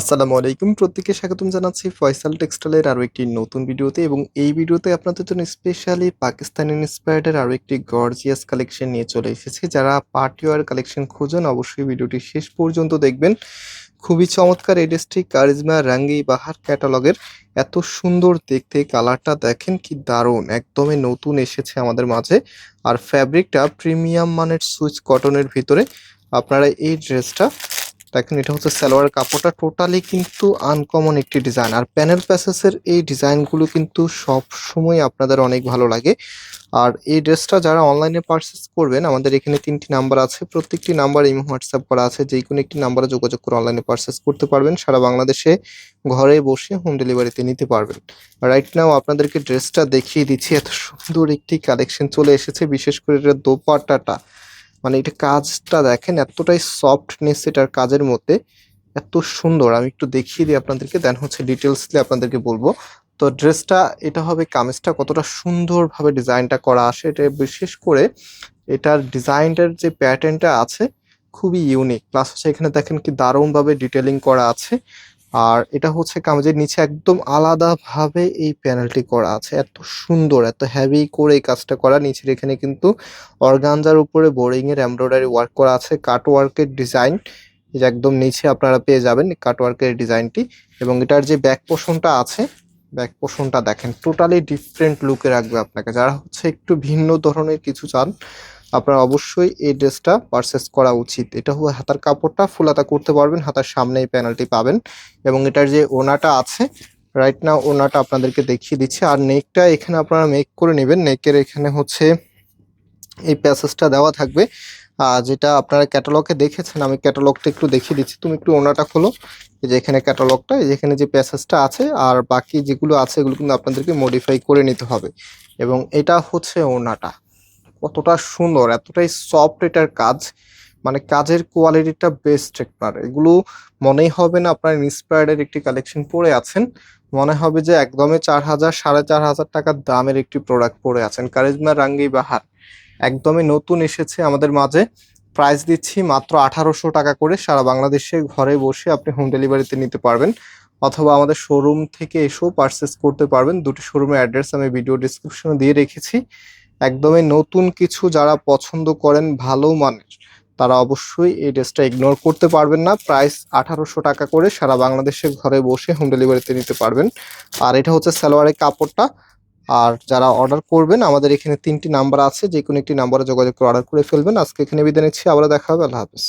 আসসালামু আলাইকুম। প্রত্যেককে স্বাগতম জানাচ্ছি ফয়সাল টেক্সটাইলের আরও একটি নতুন ভিডিওতে এবং এই ভিডিওতে আপনাদের জন্য স্পেশালি পাকিস্তানি ইন্সপায়ার্ডের আরও একটি গর্জিয়াস কালেকশন নিয়ে চলে এসেছি। যারা পার্টি ওয়ার কালেকশন খোঁজেন, অবশ্যই ভিডিওটি শেষ পর্যন্ত দেখবেন। খুবই চমৎকার এই কারিজমা রাঙ্গি বাহার ক্যাটালগের এত সুন্দর দেখতে কালারটা দেখেন কি দারুণ, একদমই নতুন এসেছে আমাদের মাঝে। আর ফ্যাব্রিকটা প্রিমিয়াম মানের সুইচ কটনের ভিতরে। আপনারা এই ড্রেসটা দেখেন, এটা হচ্ছে সালোয়ার কাপড়টা টোটালি কিন্তু আনকমন একটি ডিজাইন আর প্যানেল প্যাসেসের এই ডিজাইনগুলো কিন্তু সব সময় আপনাদের অনেক ভালো লাগে। আর এই ড্রেসটা যারা অনলাইনে পারচেস করবেন, আমাদের এখানে তিনটি নাম্বার আছে। প্রত্যেকটি নাম্বার ইমো হোয়াটসঅ্যাপ করা আছে। যে কোনো একটি নাম্বারে যোগাযোগ করে অনলাইনে পারচেস করতে পারবেন। সারা বাংলাদেশে ঘরে বসে হোম ডেলিভারিতে নিতে পারবেন। রাইট নাও আপনাদেরকে ড্রেসটা দেখিয়ে দিচ্ছি। এত সুন্দর একটি কালেকশন চলে এসেছে। বিশেষ করে এটা দোপাট্টাটা। মানে এটা কাজটা দেখেন, এতটাই সফটনেস এটার কাজের মধ্যে, এত সুন্দর। আমি একটু দেখিয়ে দিই আপনাদেরকে দেন হচ্ছে ডিটেলস দিয়ে আপনাদেরকে বলব। তো ড্রেসটা এটা হবে কামিজটা, কতটা সুন্দরভাবে ডিজাইনটা করা আসে এটা বিশেষ করে এটার ডিজাইনটার যে প্যাটার্নটা আছে, খুবই ইউনিক প্লাস হচ্ছে এখানে দেখেন কি দারুণভাবে ডিটেলিং করা আছে। আর এটা হচ্ছে কামিজের নিচে একদম আলাদাভাবে এই প্যানেলটি করা আছে। এত সুন্দর, এত হেভি করে এই কাজটা করা। নিচের এখানে কিন্তু অর্গানজার উপরে বোরিং এর এমব্রয়ডারি ওয়ার্ক করা আছে। কাট ওয়ার্কের ডিজাইন যে একদম নিচে আপনারা পেয়ে যাবেন কাট ওয়ার্কের ডিজাইনটি এবং এটার যে ব্যাক পোষণটা আছে ব্যাক পোষণটা দেখেন টোটালি ডিফারেন্ট লুকে রাখবে আপনাকে। যারা হচ্ছে একটু ভিন্ন ধরনের কিছু চান আপনারা অবশ্যই এই ড্রেসটা পারচেস করা উচিত। এটা হলো হাতার কাপড়টা ফুলাতা করতে পারবেন, হাতার সামনে এই প্যানেলটি পাবেন এবং এটার যে ওনাটা আছে রাইট না ওনাটা আপনাদেরকে দেখিয়ে দিচ্ছি। আর নেকটা এখানে আপনারা মেক করে নেবেন। নেকের এখানে হচ্ছে এই প্যাসেজটা দেওয়া থাকবে। আর যেটা আপনারা ক্যাটালগে দেখেছেন, আমি ক্যাটালগটা একটু দেখিয়ে দিচ্ছি। তুমি একটু ওনাটা খোলো। যে এখানে ক্যাটালগটা এই যে এখানে যে প্যাসেজটা আছে আর বাকি যেগুলো আছে, এগুলো কিন্তু আপনাদেরকে মডিফাই করে নিতে হবে। এবং এটা হচ্ছে ওনাটা। কতটা সুন্দর, এতটাই সফট এটার কাজ। মানে কাজের কোয়ালিটিটা বেস্ট একবার। এগুলো মনেই হবে না, আপনার ইন্সপায়ার্ডের একটি কালেকশন পরে আছেন। মনে হবে যে একদমই চার হাজার, সাড়ে চার হাজার টাকার দামের একটি প্রোডাক্ট পরে আছেন। কারিজমা রাঙ্গি বাহার একদমই নতুন এসেছে আমাদের মাঝে। প্রাইস দিচ্ছি মাত্র আঠারোশো টাকা করে। সারা বাংলাদেশে ঘরে বসে আপনি হোম ডেলিভারিতে নিতে পারবেন। অথবা আমাদের শোরুম থেকে এসেও পারচেস করতে পারবেন। দুটি শোরুমের অ্যাড্রেস আমি ভিডিও ডিসক্রিপশনে দিয়ে রেখেছি। একদমই নতুন কিছু যারা পছন্দ করেন ভালো মানের, তারা অবশ্যই এই ড্রেসটা ইগনোর করতে পারবেন না। প্রাইস আঠারোশো টাকা করে সারা বাংলাদেশে ঘরে বসে হোম ডেলিভারিতে নিতে পারবেন। আর এটা হচ্ছে সালোয়ারের কাপড়টা। আর যারা অর্ডার করবেন, আমাদের এখানে তিনটি নাম্বার আছে যে কোনো একটি নাম্বারে যোগাযোগ করে অর্ডার করে ফেলবেন। আজকে এখানে বিদায় নিচ্ছি আবার দেখা হবে, আল্লাহ হাফেজ।